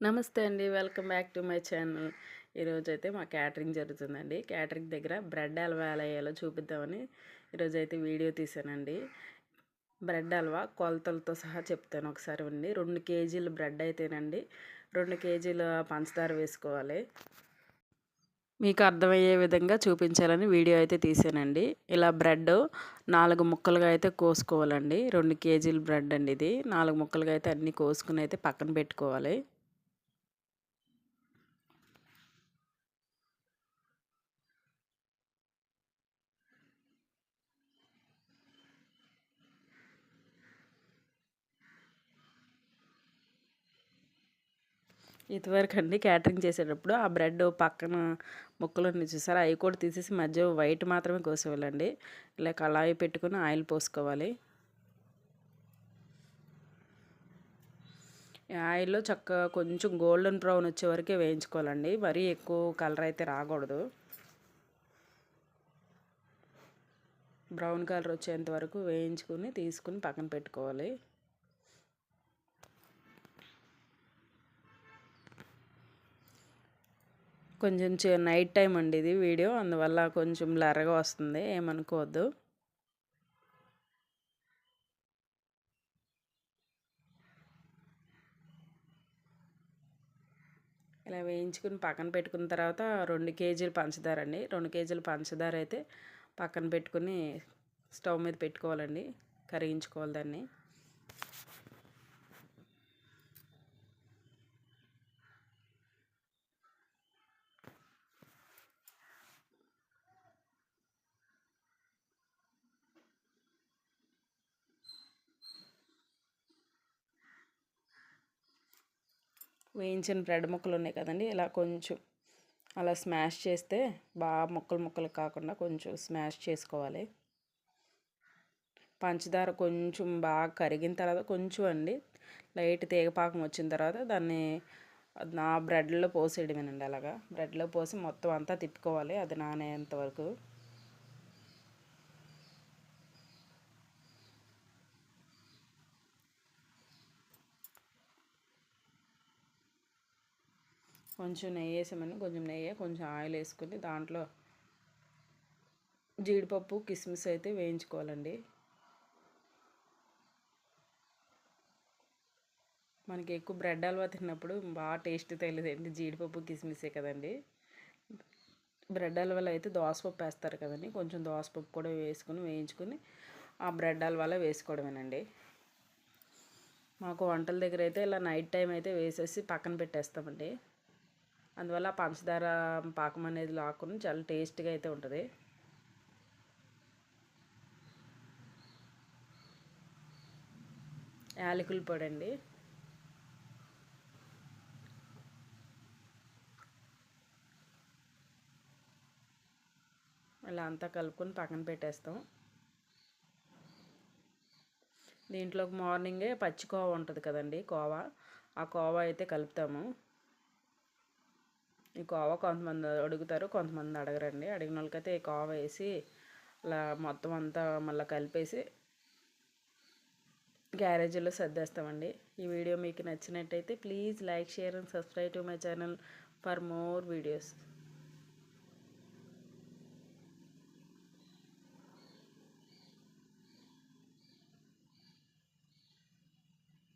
నమస్తే అండి. Welcome back to my channel. ఈరోజు అయితే మా క్యాటరింగ్ జరుగుతుందండి. క్యాటరింగ్ దగ్గర బ్రెడ్ హల్వా ఎలా వేయాలో చూపిద్దామని ఈరోజైతే అయితే వీడియో తీసానండి. బ్రెడ్ హల్వా కొలతలతో సహా చెప్తాను ఒకసారి ఉండి రెండు కేజీలు బ్రెడ్ అయితేనండి రెండు కేజీల పంచదార వేసుకోవాలి. మీకు అర్థమయ్యే విధంగా చూపించాలని వీడియో అయితే తీసానండి. ఇలా బ్రెడ్ నాలుగు ముక్కలుగా అయితే కోసుకోవాలండి. రెండు కేజీలు బ్రెడ్ అండి ఇది. నాలుగు ముక్కలుగా అయితే అన్నీ కోసుకుని అయితే పక్కన పెట్టుకోవాలి. ఇదివరకు అండి క్యాటరింగ్ చేసేటప్పుడు ఆ బ్రెడ్ పక్కన ముక్కలు చూసారు? అవి కూడా తీసేసి మధ్య వైట్ మాత్రమే కోసేవాళ్ళండి. ఇలా కళాయి పెట్టుకుని ఆయిల్ పోసుకోవాలి. ఆయిల్లో చక్కగా కొంచెం గోల్డెన్ బ్రౌన్ వచ్చే వరకే వేయించుకోవాలండి. మరీ ఎక్కువ కలర్ అయితే రాకూడదు. బ్రౌన్ కలర్ వచ్చేంత వరకు వేయించుకుని తీసుకుని పక్కన పెట్టుకోవాలి. కొంచెం నైట్ టైం అండి ఇది వీడియో. అందువల్ల కొంచెం లరగా వస్తుంది. ఏమనుకోవద్దు. ఇలా వేయించుకుని పక్కన పెట్టుకున్న తర్వాత రెండు కేజీలు పంచదార అండి. రెండు కేజీలు పంచదార అయితే పక్కన పెట్టుకుని స్టవ్ మీద పెట్టుకోవాలండి. కరిగించుకోవాలి దాన్ని. వేయించిన బ్రెడ్ ముక్కలు ఉన్నాయి కదండి ఇలా కొంచెం అలా స్మాష్ చేస్తే బాగా ముక్కలు ముక్కలు కాకుండా కొంచెం స్మాష్ చేసుకోవాలి. పంచదార కొంచెం బాగా కరిగిన తర్వాత కొంచెం అండి లైట్ తీగపాకం వచ్చిన తర్వాత దాన్ని నా బ్రెడ్లో పోసేయడమేనండి అలాగా. బ్రెడ్లో పోసి మొత్తం అంతా తిప్పుకోవాలి అది నానేంత వరకు. కొంచెం నెయ్యి వేసామని కొంచెం నెయ్యి కొంచెం ఆయిల్ వేసుకుని దాంట్లో జీడిపప్పు కిస్మిస్ అయితే వేయించుకోవాలండి. మనకి ఎక్కువ బ్రెడ్ హల్వా తిన్నప్పుడు బాగా టేస్ట్ తెలియదండి. జీడిపప్పు కిస్మిసే కదండి. బ్రెడ్ హల్వాలో అయితే దోసపప్పు వేస్తారు కదండి. కొంచెం దోసపప్పు కూడా వేసుకుని వేయించుకుని ఆ బ్రెడ్ హల్వాలో వేసుకోవడమేనండి. మాకు వంటల దగ్గర అయితే ఇలా నైట్ టైం అయితే వేసేసి పక్కన పెట్టేస్తామండి. అందువల్ల పంచదార పాకం అనేది లాక్కుని చాలా టేస్ట్గా అయితే ఉంటుంది. యాలకుల పొడి అండి ఇలా అంతా కలుపుకొని పక్కన పెట్టేస్తాం. దీంట్లోకి మార్నింగే పచ్చి కోవా ఉంటుంది కదండి కోవా. ఆ కోవా అయితే కలుపుతాము. ఈ కోవా కొంతమంది అడుగుతారు కొంతమంది అడగరండి. అడిగిన వాళ్ళకైతే ఈ కోవా వేసి అలా మొత్తం అంతా మళ్ళీ కలిపేసి గ్యారేజీలో సర్దేస్తామండి. ఈ వీడియో మీకు నచ్చినట్టయితే please like share and subscribe to my channel for more videos.